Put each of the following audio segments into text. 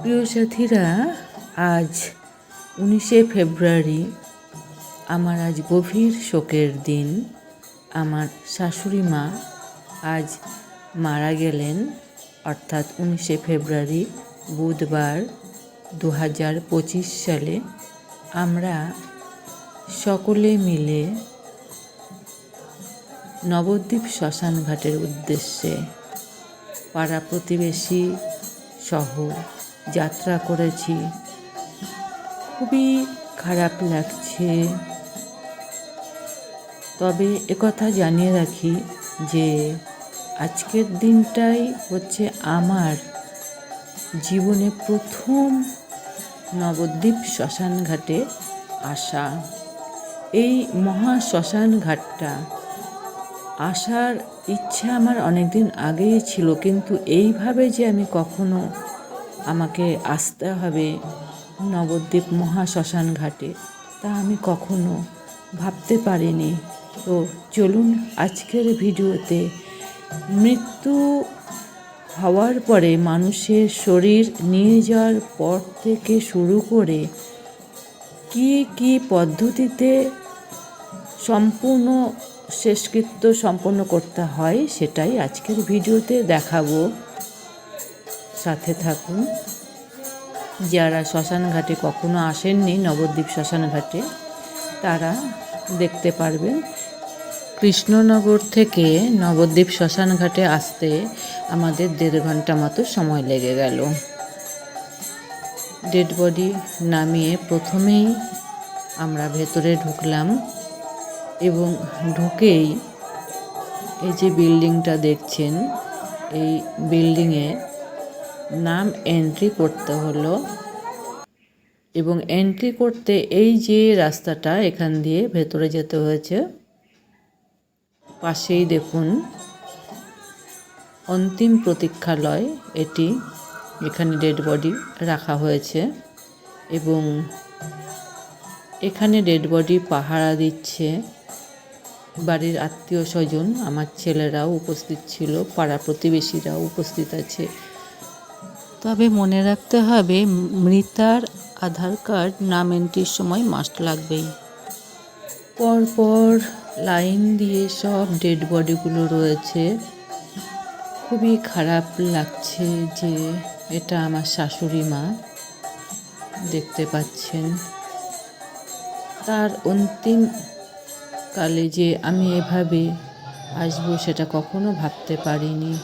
প্রিয় সাথীরা, আজ উনিশে ফেব্রুয়ারি। আমার আজ গভীর শোকের দিন। আমার শাশুড়ি মা আজ মারা গেলেন, অর্থাৎ উনিশে ফেব্রুয়ারি, বুধবার দু হাজার পঁচিশ সালে। আমরা সকলে মিলে নবদ্বীপ শ্মশান ঘাটের উদ্দেশ্যে পাড়া প্রতিবেশী সহ যাত্রা করেছি। খুবই খারাপ লাগছে। তবে একথা জানিয়ে রাখি যে, আজকের দিনটাই হচ্ছে আমার জীবনে প্রথম নবদ্বীপ শ্মশান ঘাটে আসা। এই মহা শ্মশান ঘাটটা আসার ইচ্ছা আমার অনেক দিন আগেই ছিল, কিন্তু এইভাবে যে আমি কখনো আমাকে আসতে হবে নবদ্বীপ মহাশ্মশান ঘাটে। তা আমি কখনো ভাবতে পারিনি। তো চলুন আজকের ভিডিওতে মৃত্যু হওয়ার পরে মানুষের শরীর নিয়ে যাওয়ার পর থেকে শুরু করে কি কি পদ্ধতিতে সম্পূর্ণ শেষকৃত্য সম্পন্ন করতে হয় সেটাই আজকের ভিডিওতে দেখাবো। থাকুন। যারা শ্মশান ঘাটে কখনো আসেননি, নবদ্বীপ শ্মশান ঘাটে, তারা দেখতে পারবেন কৃষ্ণনগর থেকে নবদ্বীপ শ্মশান ঘাটে আসতে আমাদের দেড় ঘণ্টা মতো সময় লেগে গেল। ডেড বডি নামিয়ে প্রথমেই আমরা ভেতরে ঢুকলাম এবং ঢুকেই এই যে বিল্ডিংটা দেখছেন, এই বিল্ডিংয়ে নাম এন্ট্রি করতে হলো। এবং এন্ট্রি করতে এই যে রাস্তাটা এখান দিয়ে ভেতরে যেতে হয়েছে, পাশেই দেখুন অন্তিম প্রতীক্ষালয়, এটি এখানে ডেড বডি রাখা হয়েছে এবং এখানে ডেড বডি পাহারা দিচ্ছে। বাড়ির আত্মীয় স্বজন, আমার ছেলেরাও উপস্থিত ছিল, পাড়া প্রতিবেশীরাও উপস্থিত আছে। তবে মনে রাখতে হবে, মৃতার আধার কার্ড নাম এন্ট্রির সময় মাস্ট লাগবেই। পরপর লাইন দিয়ে সব ডেড বডিগুলো রয়েছে। খুবই খারাপ লাগছে যে এটা আমার শাশুড়ি মা দেখতে পাচ্ছেন। তার অন্তিম কালে যে আমি এভাবে আসব সেটা কখনো ভাবতে পারিনি।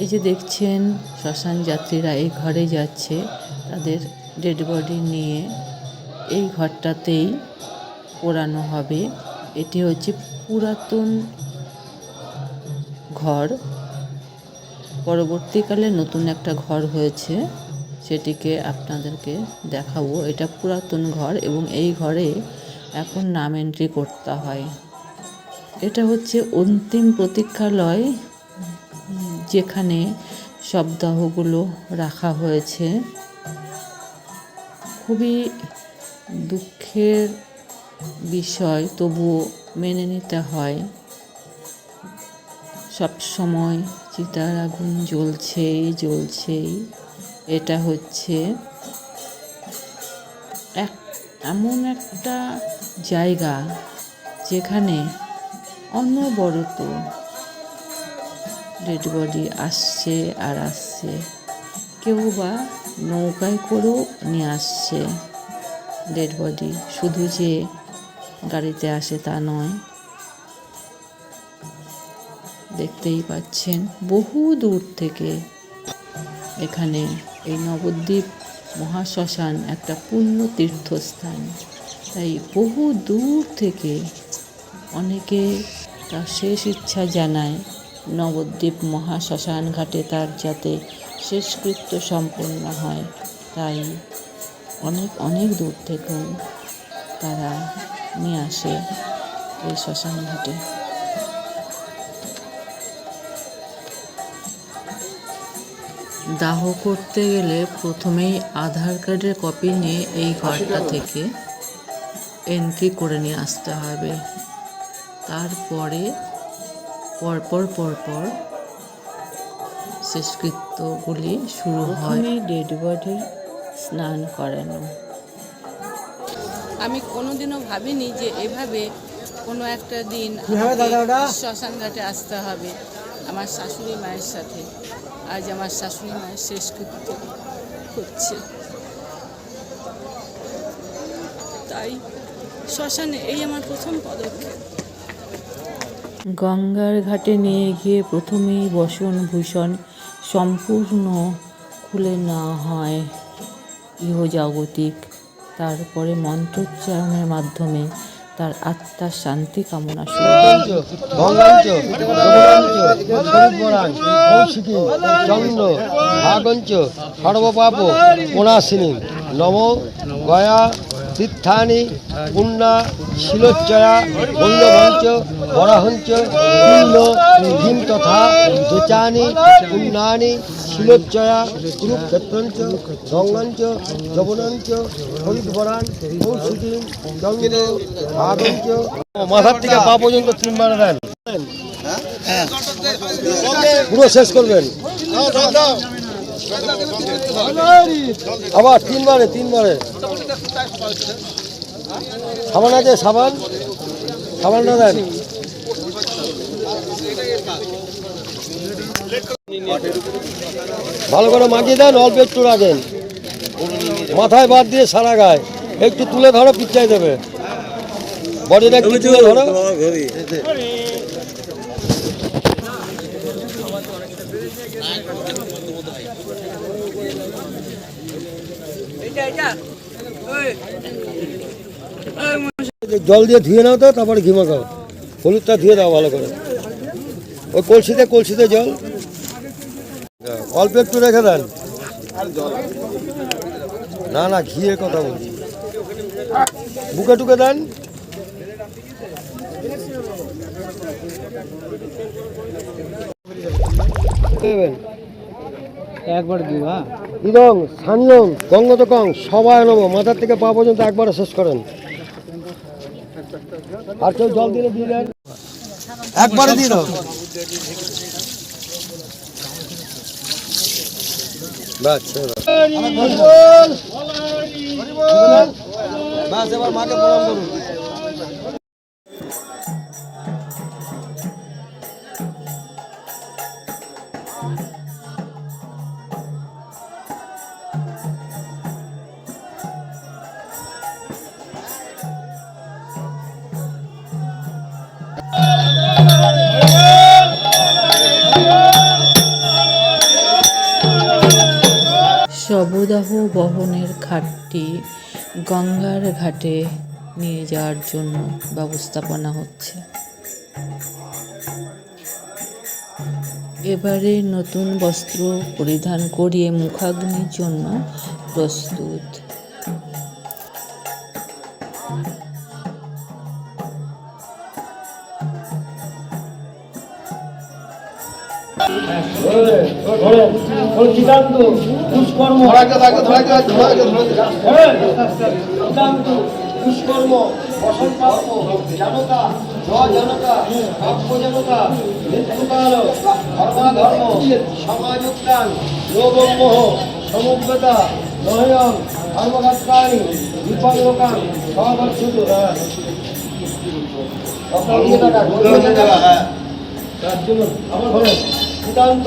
এই যে দেখছেন শ্মশান যাত্রীরা এই ঘরে যাচ্ছে তাদের ডেড বডি নিয়ে। এই ঘরটাতেই পোড়ানো হবে। এটি হচ্ছে পুরাতন ঘর। পরবর্তীকালে নতুন একটা ঘর হয়েছে, সেটিকে আপনাদেরকে দেখাবো। এটা পুরাতন ঘর এবং এই ঘরে এখন নাম এন্ট্রি করতে হয়। এটা হচ্ছে অন্তিম প্রতীক্ষালয়। যেখানে শবদাহগুলো রাখা হয়েছে। খুবই দুঃখের বিষয়, তবুও মেনে নিতে হয়। সব সময় চিতার আগুন জ্বলছেই জ্বলছেই, এটা হচ্ছে এক, এমন একটা জায়গা যেখানে অনবরত ডেড বডি আসছে আর আসছে। কেউ বা নৌকায় করেও নিয়ে আসছে ডেড বডি শুধু যে গাড়িতে আসে তা নয়। দেখতেই পাচ্ছেন, বহু দূর থেকে এখানে এই নবদ্বীপ মহাশ্মশান একটা পূর্ণ তীর্থস্থান। তাই বহু দূর থেকে অনেকে তার শেষ ইচ্ছা জানায় নবদ্বীপ মহাশ্মশান ঘাটে তার যাতে শেষকৃত্য সম্পন্ন হয় তাই অনেক অনেক দূর থেকেও তারা নিয়ে আসে এই শ্মশান ঘাটে দাহ করতে গেলে প্রথমেই আধার কার্ডের কপি নিয়ে এই ঘরটা থেকে এন্ট্রি করে নিয়ে আসতে হবে। তারপরে পরপর পরপর শেষকৃত্যগুলি শুরু হয়। ডেড বডির স্নান করানো। আমি কোনোদিনও ভাবিনি যে এভাবে কোনো একটা দিন শ্মশান ঘাটে আসতে হবে আমার শাশুড়ি মায়ের সাথে। আজ আমার শাশুড়ি মায়ের শেষকৃত্য হচ্ছে। তাই শ্মশানে এই আমার প্রথম পদক্ষেপ। গঙ্গার ঘাটে নিয়ে গিয়ে প্রথমেই বসন ভূষণ সম্পূর্ণ খুলে নেওয়া হয় ইহজাগতিক। তারপরে মন্ত্রোচ্চারণের মাধ্যমে তার আত্মার শান্তি কামনা শুরু নম, গয়া তীর্থানি পুণ্যা শিলোচ্চয়া বল্লভঞ্চ বরাহঞ্চ পূর্ণ ভীম তথা যোচানি পুণ্যানি শিলোচ্চয়া কুরুক্ষেত্রঞ্চ গঙ্গাঞ্চ যমুনাঞ্চ হরিদ্বরান কৌশিকী চন্দ্র ভাগঞ্চ মাথার থেকে পা পর্যন্ত তিনবার দেন। পুরো শেষ করবেন। আবার তিনবারে তিনবারে। সাবান আছে, সাবান। সাবানটা দেন। ভালো করে মাখিয়ে দেন, অল্প একটু রাখেন। মাথায় বাদ দিয়ে সারা গায়ে। একটু তুলে ধরো পিচ্ছাই দেবে। বডিটা একটু তুলে ধরো। জল দিয়ে ধুয়ে নাও তো তারপরে ঘি মাখাও। হলুদটা ধুয়ে দাও ভালো করে। ওই কলসিতে কলসিতে জল। অল্প একটু রেখে দেন। না না ঘিয়ের কথা বলছি। বুকে টুকে দেন। একবার দিবা। ইদং স্থানীয় গঙ্গতকং সবাই নব মাথার থেকে পা পর্যন্ত একবারে শেষ করেন। আর কেউ জল দিলে দিয়ে দেন। একবারে দিয়ে দাও। ব্যাস এবার মাকে প্রণাম করুন। শবদাহ বহনের ঘাটটি গঙ্গার ঘাটে নিয়ে যাওয়ার জন্য ব্যবস্থাপনা হচ্ছে। এবারে নতুন বস্ত্র পরিধান করিয়ে মুখাগ্নির জন্য প্রস্তুত। সিদ্ধান্ত দুষ্কর্ম হ্যাঁ। সিদ্ধান্ত দুষ্কর্ম জানতা জনতা পাপ্য জনতা মৃত্যুকাল ধর্মাধর্ম লোভমোহ সমবেতা নয়ন সহবর্ষিত তার জন্য আমার ঘরে সিদ্ধান্ত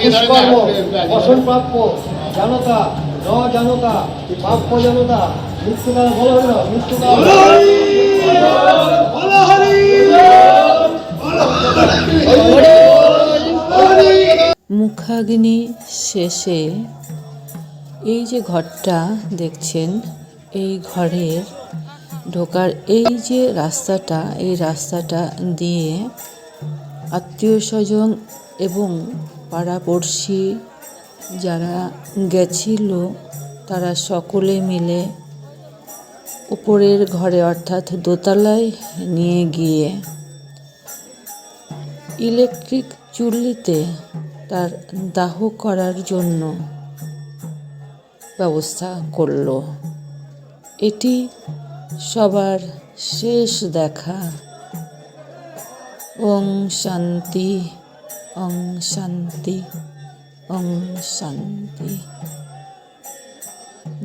দুষ্কর্ম বসন প্রাপ্য জানতা ন জানতা প্রাপ্য জানতা মৃত্যুকাল বলো হলো মৃত্যুকাল মুখাগ্নি শেষে এই যে ঘরটা দেখছেন এই ঘরের ঢোকার এই যে রাস্তাটা এই রাস্তাটা দিয়ে আত্মীয় স্বজন এবং পাড়াপড়শি যারা গেছিল, তারা সকলে মিলে উপরের ঘরে, অর্থাৎ দোতলায় নিয়ে গিয়ে ইলেকট্রিক চুল্লিতে তার দাহ করার জন্য ব্যবস্থা করল। এটি সবার শেষ দেখা। ওং শান্তি। ওং শান্তি অং শান্তি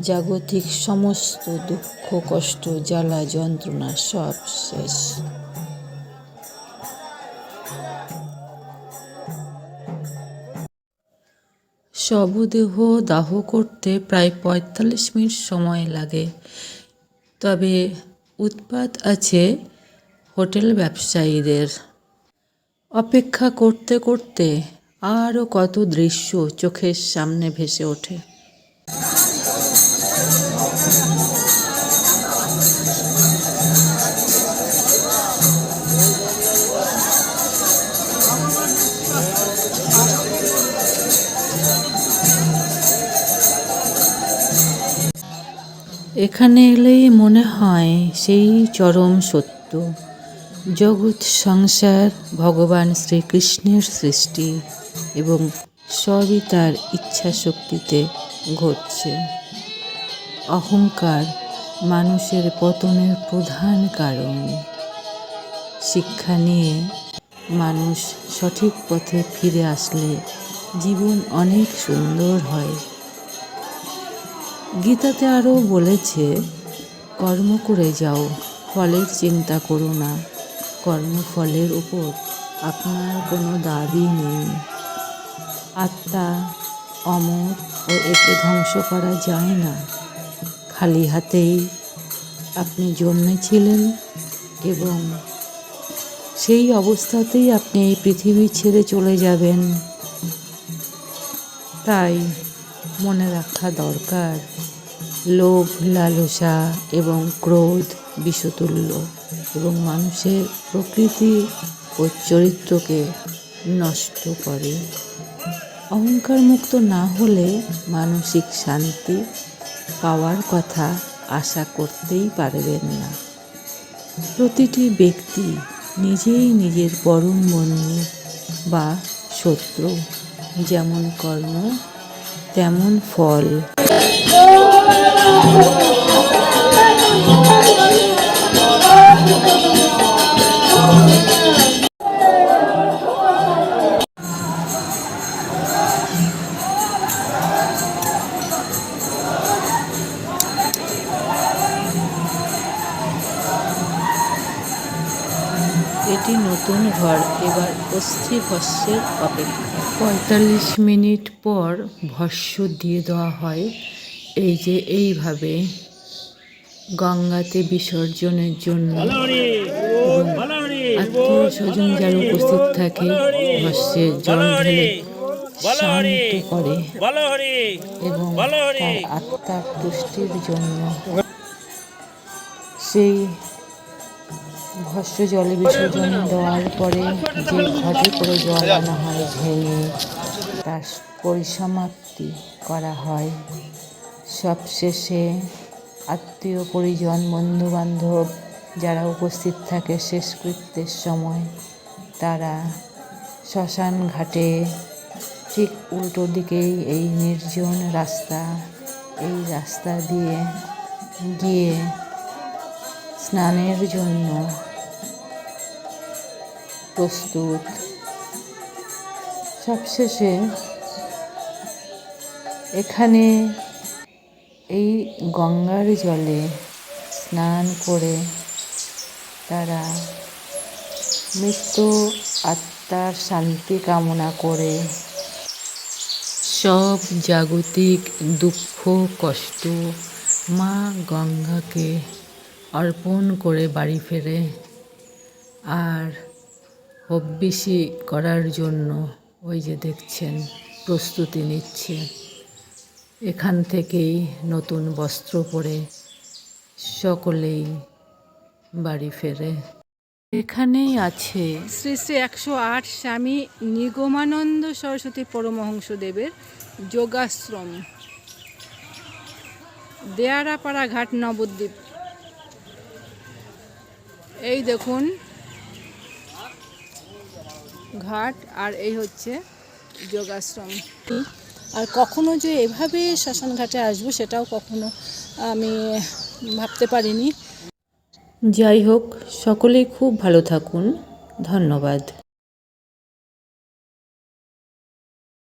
জাগতিক সমস্ত দুঃখ কষ্ট জ্বালা যন্ত্রণা সব শেষ শবদেহ দাহ করতে প্রায় পঁয়তাল্লিশ মিনিট সময় লাগে। তবে উৎপাত আছে হোটেল ব্যবসায়ীদের। অপেক্ষা করতে করতে আরও কত দৃশ্য চোখের সামনে ভেসে ওঠে। এখানে এলেই মনে হয় সেই চরম সত্য। জগৎ, সংসার, ভগবান শ্রীকৃষ্ণের সৃষ্টি এবং সবই তার ইচ্ছা শক্তিতে ঘটছে। অহংকার মানুষের পতনের প্রধান কারণ। শিক্ষা নিয়ে মানুষ সঠিক পথে ফিরে আসলে জীবন অনেক সুন্দর হয়। গীতাতে আরও বলেছে, কর্ম করে যাও, ফলের চিন্তা করো না। কর্মফলের উপর আপনার কোনো দাবি নেই। আত্মা অমর ও একে ধ্বংস করা যায় না। খালি হাতেই আপনি জন্মেছিলেন এবং সেই অবস্থাতেই আপনি এই পৃথিবী ছেড়ে চলে যাবেন। তাই মনে রাখা দরকার, লোভ, লালসা এবং ক্রোধ বিষতুল্য এবং মানুষের প্রকৃতি ও চরিত্রকে নষ্ট করে। অহংকার মুক্ত না হলে মানসিক শান্তি পাওয়ার কথা আশা করতেই পারবেন না। প্রতিটি ব্যক্তি নিজেই নিজের পরম বন্ধু বা শত্রু। যেমন কর্ম, তেমন ফল। এটি নতুন ঘর এবার অস্থি ভস্যের অপেক্ষা। পঁয়তাল্লিশ মিনিট পর ভস্য দিয়ে দেওয়া হয়। এই যে এইভাবে গঙ্গাতে বিসর্জনের জন্য আত্মীয় স্বজন যারা উপস্থিত থাকে ভস্যে জল ঢেলে শান্ত করে এবং তার আত্মার তুষ্টির জন্য সেই ভস্য জলে বিসর্জন দেওয়ার পরে যে ঘটে করে জল আনা হয়, ভেঙে তার পরিসমাপ্তি করা হয়। সবশেষে আত্মীয়, পরিজন, বন্ধুবান্ধব যারা উপস্থিত থাকে শেষকৃত্যের সময় তারা শ্মশান ঘাটে ঠিক উল্টো দিকেই এই নির্জন রাস্তা, এই রাস্তা দিয়ে গিয়ে স্নানের জন্য প্রস্তুত। সবশেষে এখানে এই গঙ্গার জলে স্নান করে তারা মৃত্যু আত্মার শান্তি কামনা করে। সব জাগতিক দুঃখ, কষ্ট মা গঙ্গাকে অর্পণ করে বাড়ি ফেরে। আর হব্বিসি করার জন্য ওই যে দেখছেন, প্রস্তুতি নিচ্ছে। এখান থেকেই নতুন বস্ত্র পরে সকলেই বাড়ি ফেরে। এখানেই আছে শ্রী শ্রী একশো আট স্বামী নিগমানন্দ সরস্বতী পরমহংসদেবের যোগাশ্রম। দেয়ারাপাড়া ঘাট নবদ্বীপ। এই দেখুন ঘাট আর এই হচ্ছে যোগাশ্রম। আর কখনো যে এভাবে শ্মশান ঘাটে আসব সেটাও কখনো আমি ভাবতে পারিনি। যাই হোক, সকলেই খুব ভালো থাকুন। ধন্যবাদ।